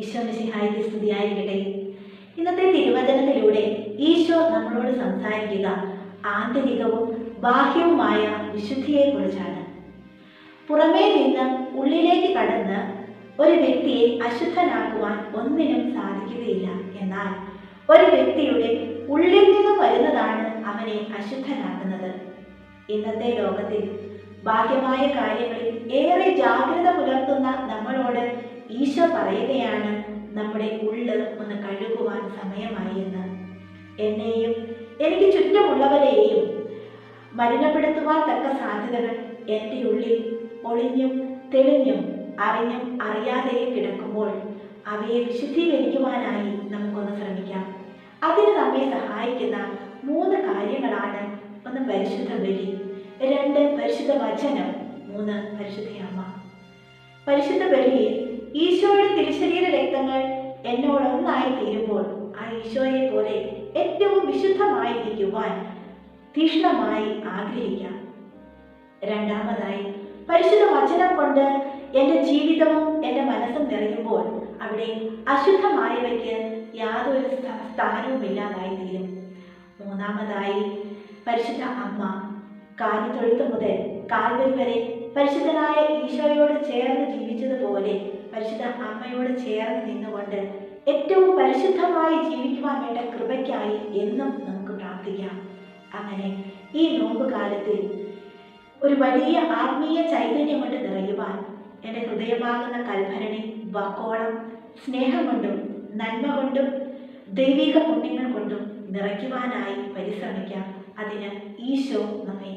ഈശോ മിശിഹായിക്ക് സ്തുതിയായിരിക്കട്ടെ. ഇന്നത്തെ തിരുവചനത്തിലൂടെ ഈശോ നമ്മളോട് സംസാരിക്കുക ആന്തരികവും ബാഹ്യവുമായ വിശുദ്ധിയെക്കുറിച്ചാണ്. പുറമേ നിന്ന് ഉള്ളിലേക്ക് കടന്ന് ഒരു വ്യക്തിയെ അശുദ്ധനാക്കുവാൻ ഒന്നിനും സാധിക്കുകയില്ല. എന്നാൽ ഒരു വ്യക്തിയുടെ ഉള്ളിൽ നിന്നും വരുന്നതാണ് അവനെ അശുദ്ധനാക്കുന്നത്. ഇന്നത്തെ ലോകത്തിൽ ബാഹ്യമായ കാര്യങ്ങളിൽ ഏറെ ജാഗ്രത പുലർത്തുന്ന നമ്മളോട് ഈശോ പറയുകയാണ് നമ്മുടെ ഉള്ള് ഒന്ന് കഴുകുവാൻ സമയമായി എന്ന്. എന്നെയും എനിക്ക് ചുറ്റുമുള്ളവരെയും മലിനപ്പെടുത്തുവാൻ തക്ക സാധ്യതകൾ എന്റെ ഉള്ളിൽ ഒളിഞ്ഞും തെളിഞ്ഞും അറിഞ്ഞും അറിയാതെയും കിടക്കുമ്പോൾ അവയെ വിശുദ്ധീകരിക്കുവാനായി നമുക്കൊന്ന് ശ്രമിക്കാം. അതിന് നമ്മെ സഹായിക്കുന്ന മൂന്ന് കാര്യങ്ങളാണ് ഒന്ന് പരിശുദ്ധ ബലി രണ്ട് പരിശുദ്ധ വചനം മൂന്ന് പരിശുദ്ധ അമ്മ. പരിശുദ്ധ ബലിയിൽ ഈശോയുടെ തിരുശരീര രക്തങ്ങൾ എന്നോടൊന്നായി തീരുമ്പോൾ ആ ഈശോയെ പോലെ ഏറ്റവും വിശുദ്ധമായിരിക്കുവാൻ തീഷ്ണമായി ആഗ്രഹിക്കാം. രണ്ടാമതായി പരിശുദ്ധ വചനം കൊണ്ട് എന്റെ ജീവിതവും എന്റെ മനസ്സും നിറയുമ്പോൾ അവിടെ അശുദ്ധമായവയ്ക്ക് യാതൊരു സ്ഥാനവും ഇല്ലാതായി തീരും. മൂന്നാമതായി പരിശുദ്ധ അമ്മ കാലി തൊഴുത്ത് മുതൽ കാൽവരി വരെ പരിശുദ്ധനായ ഈശോയോട് ചേർന്ന് ജീവിച്ചതുപോലെ പരിശുദ്ധ അമ്മയോട് ചേർന്ന് നിന്നുകൊണ്ട് ഏറ്റവും പരിശുദ്ധമായി ജീവിക്കുവാൻ വേണ്ട കൃപയ്ക്കായി എന്നും നമുക്ക് പ്രാർത്ഥിക്കാം. അങ്ങനെ ഈ നോമ്പ് കാലത്തിൽ ഒരു വലിയ ആത്മീയ ചൈതന്യം കൊണ്ട് നിറയുവാൻ എന്റെ ഹൃദയമാകുന്ന കൽഭരണി വാക്കോളം സ്നേഹം കൊണ്ടും നന്മ കൊണ്ടും ദൈവിക പുണ്യങ്ങൾ കൊണ്ടും നിറയ്ക്കുവാനായി പരിശ്രമിക്കാം. അതിന് ഈശോ നമ്മെ